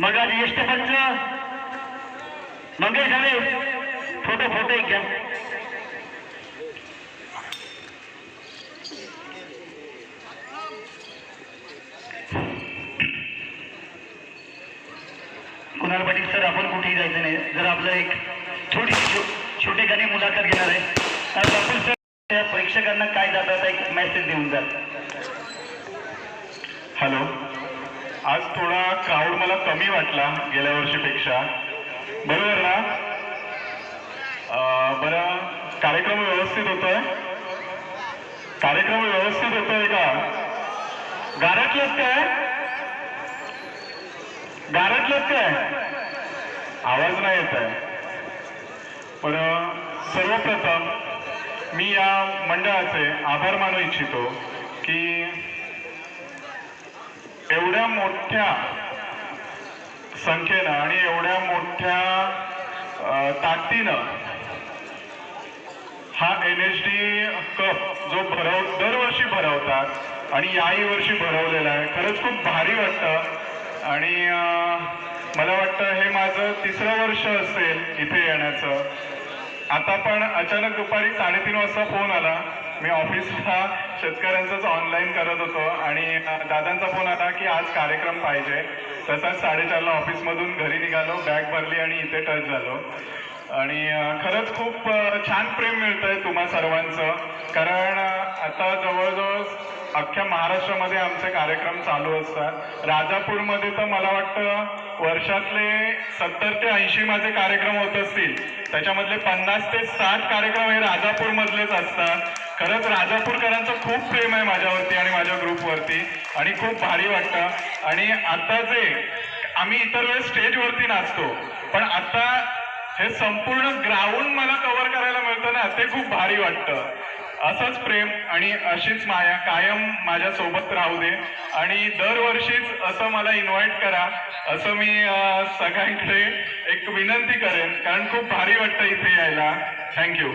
मग आज ज्येष्ठ पंच मंगेश झाले फोटो फोटो एक घ्या. कुणाल पाटील सर आपण कुठेही जायचं नाही. जर आपलं एक थोडी छोटे गाणी मुलाखत घेणार आहे तर कपिल सर त्या प्रेक्षकांना काय जातात एक मेसेज देऊन जात हॅलो आज थोडा क्राऊड मला कमी वाटला गेल्या वर्षीपेक्षा. बरोबर ना? बरं. कार्यक्रम व्यवस्थित होतोय? कार्यक्रम व्यवस्थित होतोय का? गारटलंच काय गारटलंच काय आवाज नाही येत आहे. पण सर्वप्रथम मी या मंडळाचे आभार मानू इच्छितो की एवढ्या मोठ्या संख्येनं आणि एवढ्या मोठ्या ताकदीनं हा एन एच डी कप जो भरव दरवर्षी भरवतात आणि याही वर्षी भरवलेला आहे. खरंच खूप भारी वाटतं. आणि मला वाटतं हे माझं तिसरं वर्ष असेल इथे येण्याचं. आता पण अचानक दुपारी साडेतीन वाजता फोन आला. मी ऑफिसला शेतकऱ्यांचंच ऑनलाईन करत होतो आणि दादांचा फोन आला की आज कार्यक्रम पाहिजे. तसाच साडेचारला ऑफिसमधून घरी निघालो बॅग भरली आणि इथे टच झालो. आणि खरंच खूप छान प्रेम मिळतं आहे तुम्हा सर्वांचं. कारण आता जवळजवळ अख्ख्या महाराष्ट्रामध्ये आमचे कार्यक्रम चालू असतात. राजापूरमध्ये तर मला वाटतं वर्षातले सत्तर ते ऐंशी माझे कार्यक्रम होत असतील. त्याच्यामधले पन्नास ते साठ कार्यक्रम हे राजापूरमधलेच असतात. खरंच राजापूरकरांचं खूप प्रेम आहे माझ्यावरती आणि माझ्या ग्रुपवरती आणि खूप भारी वाटतं. आणि आता जे आम्ही इतर वेळेस स्टेजवरती नाचतो पण आता हे संपूर्ण ग्राउंड मला कव्हर करायला मिळतं ना ते खूप भारी वाटतं. असंच प्रेम आणि अशीच माया कायम माझ्या सोबत राहू दे. आणि दरवर्षीच असं मला इन्व्हाइट करा. असं मी सगळ्यांकडे एक विनंती करेन कारण खूप भारी वाटतं इथे यायला. थँक्यू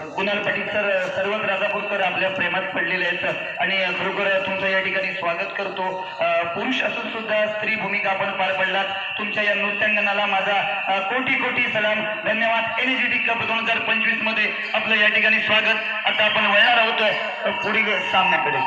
कुणाल पाटील सर सर्वच राजापूरकर आपल्या प्रेमात पडलेले आहेत आणि खरोखर तुमचं या ठिकाणी स्वागत करतो. पुरुष असून सुद्धा स्त्री भूमिका आपण पार पडलात. तुमच्या या नृत्यांगनाला माझा कोटी कोटी सलाम. धन्यवाद. एनर्जेटिक कप दोन हजार पंचवीसमध्ये आपलं या ठिकाणी स्वागत. आता आपण वळणार आहोत पुढील सामन्याकडे.